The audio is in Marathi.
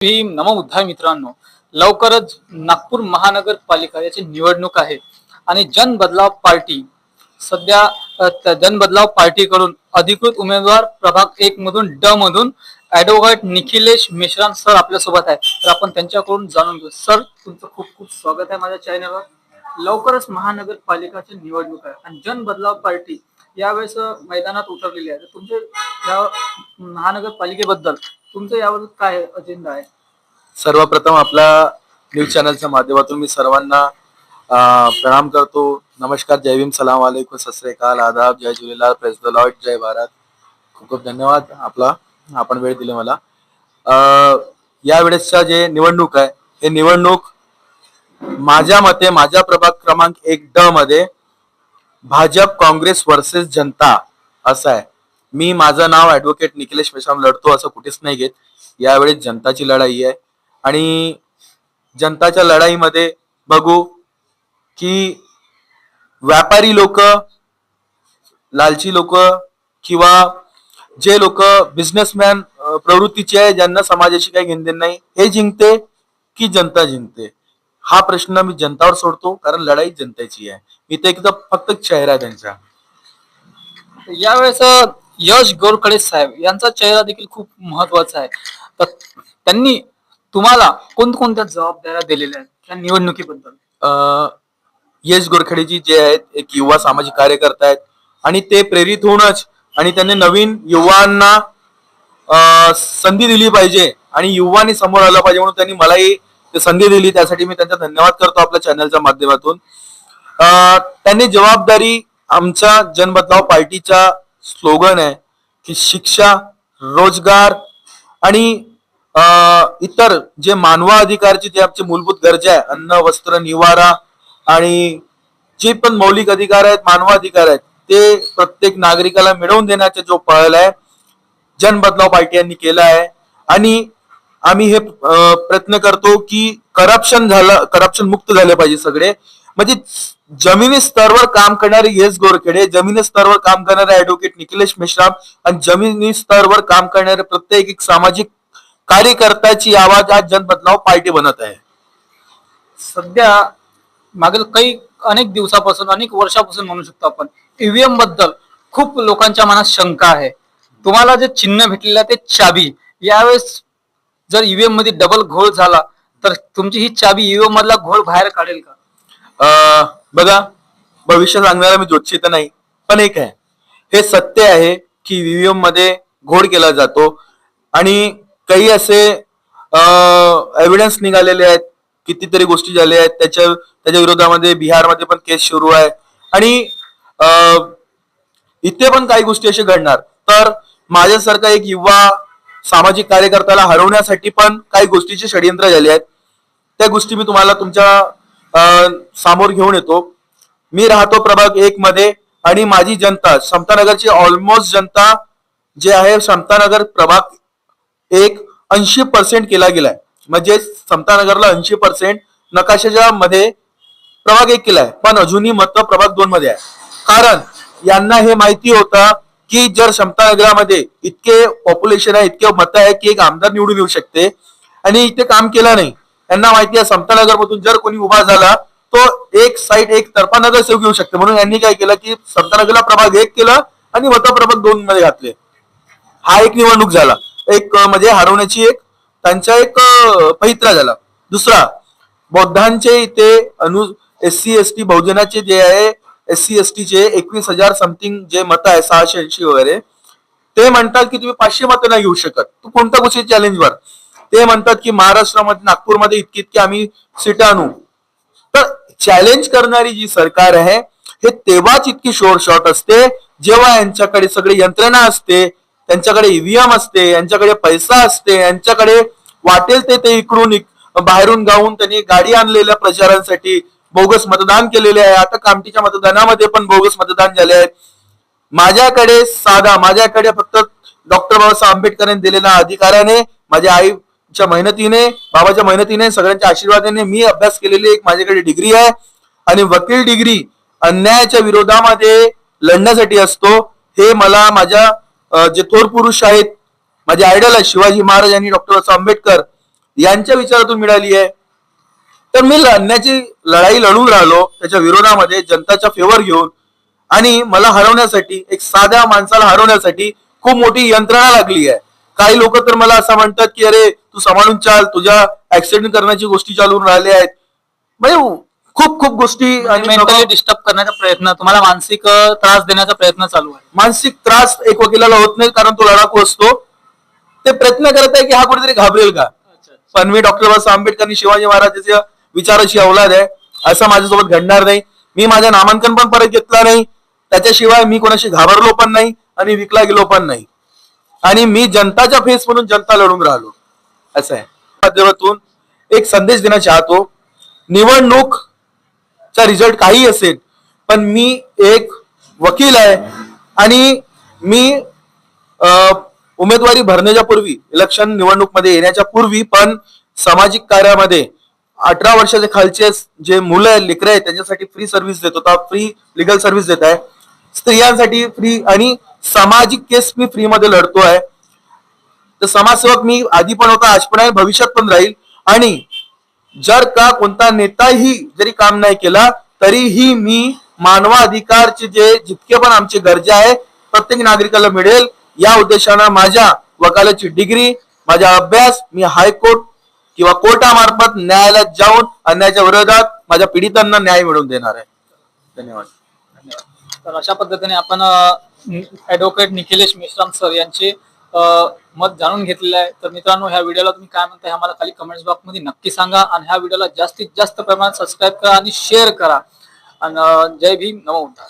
भीम नमोबुद्धाय मित्रांनो. लवकरच नागपूर महानगरपालिका याची निवडणूक आहे. आणि जन बदलाव पार्टी सध्या जन बदलाव पार्टीकडून अधिकृत उमेदवार प्रभाग एक मधून ड मधून ऍडव्होकेट निखिलेश मिश्रान सर आपल्यासोबत आहे तर आपण त्यांच्याकडून जाणून घेऊ. सर तुमचं खूप खूप स्वागत आहे माझ्या चॅनलवर. लवकरच महानगरपालिकाची निवडणूक आहे. आणि जन बदलाव पार्टी यावेळेस मैदानात उतरलेली आहे. तर तुमचे या महानगरपालिकेबद्दल तुमचं यावर काय अजेंडा आहे? सर्वप्रथम आपल्या न्यूज चॅनलच्या माध्यमातून मी सर्वांना अं, प्रणाम करतो. नमस्कार जय भीम सलाम वालेकुम सस्रेकाल आदाब जय झुलेलाल प्रेस द लॉर्ड जय भारत. खूप खूप धन्यवाद आपला आपण वेळ दिले मला. अं, या वेळेसच्या जे निवडणूक आहे हे निवडणूक माझ्या मते माझ्या प्रभाग क्रमांक एक ड मध्ये भाजप काँग्रेस वर्सेस जनता असं आहे. मी माझं नाव ऍडव्होकेट निखिलेश मेश्राम लढतो असं कुठेच नाही घेत. यावेळेस जनताची लढाई आहे. आणि जनताच्या लढाईमध्ये बघू की व्यापारी लोक लालची लोक किंवा जे लोक बिझनेसमॅन प्रवृत्तीचे आहे ज्यांना समाजाशी काही घेणदेण नाही हे जिंकते की जनता जिंकते? हा प्रश्न मी जनतावर सोडतो कारण लढाई जनतेची आहे. मी ते एकदा फक्त चेहरा त्यांचा. यावेळेस यश गोरखडे साहेब यांचा चेहरा देखील खूप महत्त्वाचा आहे. तर त्यांनी तुम्हाला कोणकोणत्या जबाबदाऱ्या दिलेल्या आहेत या निवडणुकीबद्दल? अं, यश गोरखडेजी जे आहेत एक युवा सामाजिक कार्यकर्ता आहेत आणि ते प्रेरित होऊनच आणि त्यांनी नवीन युवांना अं, संधी दिली पाहिजे आणि युवांनी समोर आलं पाहिजे म्हणून त्यांनी मलाही ते संधी दिली. त्यासाठी मी त्यांचा धन्यवाद करतो आपल्या चॅनलच्या माध्यमातून. अं, त्यांनी जबाबदारी आमच्या जनबदलाव पार्टीच्या स्लोगन आहे की शिक्षा रोजगार आणि अं, इतर जे मानवा अधिकारचे जे आमची मूलभूत गरजा आहे. अन्न वस्त्र निवारा आणि जे पण मौलिक अधिकार आहेत मानवाधिकार आहेत ते प्रत्येक नागरिकाला मिळवून देण्याचा जो पळल आहे जन बदलाव पार्टी यांनी केला आहे. आणि आम्ही हे प्रयत्न करतो की करप्शन झालं करप्शन मुक्त झाले पाहिजे सगळे. म्हणजे जमिनी स्तरावर काम करणारे येस गोरखेडे जमिनी स्तरावर काम करणारे ऍडव्होकेट निखिलेश मेश्राम आणि जमिनी स्तरावर काम करणारे प्रत्येक एक सामाजिक कार्यकर्त्याची आवाज आज जनबदलाव पार्टी बनत आहे. सध्या मागील काही अनेक दिवसापासून अनेक वर्षापासून म्हणू शकतो आपण ईव्हीएमबद्दल खूप लोकांच्या मनात शंका आहे. तुम्हाला जे चिन्ह भेटलेलं ते चाबी. यावेळेस जर ईव्हीएममध्ये डबल घोळ झाला तर तुमची ही चाबी ईव्हीएम मधला घोळ बाहेर काढेल का? बघा भविष्य सांगणारा मी ज्योतिषी तर नाही पण एक आहे. हे सत्य आहे की व्हीव्हीएममध्ये घोड केला जातो आणि काही असे एव्हिडन्स निघालेले आहेत कितीतरी गोष्टी झाल्या आहेत त्याच्या त्याच्या विरोधामध्ये बिहारमध्ये पण केस सुरू आहे. आणि इथे पण काही गोष्टी असे घडणार. तर माझ्यासारखा एक युवा सामाजिक कार्यकर्त्याला हरवण्यासाठी पण काही गोष्टीचे षडयंत्र झाले आहेत. त्या गोष्टी मी तुम्हाला तुमच्या सामोर घेऊन येतो. मी राहतो प्रभाग एक मध्ये आणि माझी जनता समतानगरची ऑलमोस्ट जनता जे आहे समतानगर प्रभाग एक ऐंशी पर्सेंट केला गेलाय. म्हणजे समतानगरला ऐंशी पर्सेंट नकाशाच्या मध्ये प्रभाग एक केलाय. पण अजूनही मत प्रभाग दोन मध्ये आहे. कारण यांना हे माहिती होतं की जर समतानगरामध्ये इतके पॉप्युलेशन आहे इतके मत आहे की एक आमदार निवडून येऊ शकते आणि इथे काम केलं नाही यांना माहिती आहे समतानगर मधून जर कोणी उभा झाला तो एक साईड एक तर्फा नगरसेवक येऊ शकते. म्हणून यांनी काय केलं की समतानगरला प्रभाग एक केला आणि मत प्रभाग दोन मध्ये घातले. हा एक निवडणूक झाला. एक म्हणजे हरवण्याची एक त्यांचा एक पहित्रा पवित्रा झाला. दुसरा बौद्धांचे इथे अनु एस सी एस टी बहुजनाचे जे आहे एस सी एस टीचे एकवीस हजार समथिंग जे मत आहे सहाशे ऐंशी वगैरे ते म्हणतात की तुम्ही पाचशे मतं नाही घेऊ शकत. तू कोणत्या गोष्टी चॅलेंजवर ते म्हणतात की महाराष्ट्रामध्ये नागपूरमध्ये इतकी इतकी आम्ही सीट आणू. तर चॅलेंज करणारी जी सरकार आहे हे तेव्हाच इतकी शोर शॉट असते जेव्हा यांच्याकडे सगळी यंत्रणा असते त्यांच्याकडे ईव्हीएम असते यांच्याकडे पैसा असते यांच्याकडे वाटेल ते ते इकडून बाहेरून गाऊन त्यांनी गाडी आणलेल्या प्रचारांसाठी बोगस मतदान केलेले आहे. आता कामटीच्या मतदानामध्ये पण बोगस मतदान झाले आहे. माझ्याकडे साधा माझ्याकडे फक्त डॉक्टर बाबासाहेब आंबेडकरांनी दिलेल्या अधिकाराने माझ्या च्या मेहनतीने बाबाच्या मेहनतीने सगळ्यांच्या आशीर्वादाने मी अभ्यास केलेली एक माझ्याकडे डिग्री आहे. आणि वकील डिग्री अन्यायाच्या विरोधामध्ये लढण्यासाठी असतो. हे मला माझ्या जे थोर पुरुष आहेत माझे आयडल आहे शिवाजी महाराज आणि डॉक्टर बाबासाहेब आंबेडकर यांच्या विचारातून मिळाली आहे. तर मी लढण्याची लढाई लढून राहिलो त्याच्या विरोधामध्ये जनताच्या फेवर घेऊन. आणि मला हरवण्यासाठी एक साध्या माणसाला हरवण्यासाठी खूप मोठी यंत्रणा लागली आहे. काही लोक तर मला असं म्हणतात की अरे तू सांभाळून चाल तुझ्या ऍक्सिडेंट करण्याची गोष्टी चालून राहिल्या आहेत. म्हणजे खूप खूप गोष्टी मेंटली डिस्टर्ब करण्याचा प्रयत्न तुम्हाला मानसिक त्रास देण्याचा प्रयत्न चालू आहे. मानसिक त्रास एक वकिलाला होत नाही कारण तो लढाकू असतो. ते प्रयत्न करत आहे की हा कुठेतरी घाबरेल का? पण मी डॉक्टर बाबासाहेब आंबेडकर शिवाजी महाराजांच्या विचाराची अवलाद आहे. असं माझ्यासोबत घडणार नाही. मी माझं नामांकन पण परत घेतला नाही. त्याच्याशिवाय मी कोणाशी घाबरलो पण नाही आणि विकला गेलो पण नाही. आणि मी जनताच्या फेस म्हणून जनता लढून राहिलो. असं आहे. माध्यमातून एक संदेश देणं चाहतो. निवडणूक चा रिझल्ट काही असेल पण मी एक वकील आहे आणि मी उमेदवारी भरण्याच्या पूर्वी इलेक्शन निवडणूकमध्ये येण्याच्या पूर्वी पण सामाजिक कार्यामध्ये अठरा वर्षाचे खालचे जे मुलं आहेत लेकरं आहेत त्यांच्यासाठी फ्री सर्व्हिस देत होता फ्री लिगल सर्व्हिस देत आहे. स्त्रियांसाठी फ्री आणि सामाजिक केस मी फ्रीमध्ये लढतो आहे. तर समाजसेवक मी आधी पण होता आज पण आहे भविष्यात पण राहील. आणि जर का कोणता नेताही जरी काम नाही केला तरीही मी मानवाधिकारचे जे जितके पण आमची गरजा आहे प्रत्येक नागरिकाला मिळेल. या उद्देशानं माझ्या वकालाची डिग्री माझा अभ्यास मी हायकोर्ट किंवा कोर्टामार्फत न्यायालयात जाऊन अन्यायाच्या विरोधात माझ्या पीडितांना न्याय मिळवून देणार आहे. धन्यवाद. तर अशा पद्धतीने आपण ऍडव्होकेट निखिलेश मेश्राम सर यांचे मत जाणून घेतलेलं आहे. तर मित्रांनो ह्या व्हिडिओला तुम्ही काय म्हणताय हे आम्हाला खाली कमेंट्स बॉक्समध्ये नक्की सांगा आणि ह्या व्हिडिओला जास्तीत जास्त प्रमाणात सबस्क्राईब करा आणि शेअर करा. आणि जय भीम. नमो बुद्धाय.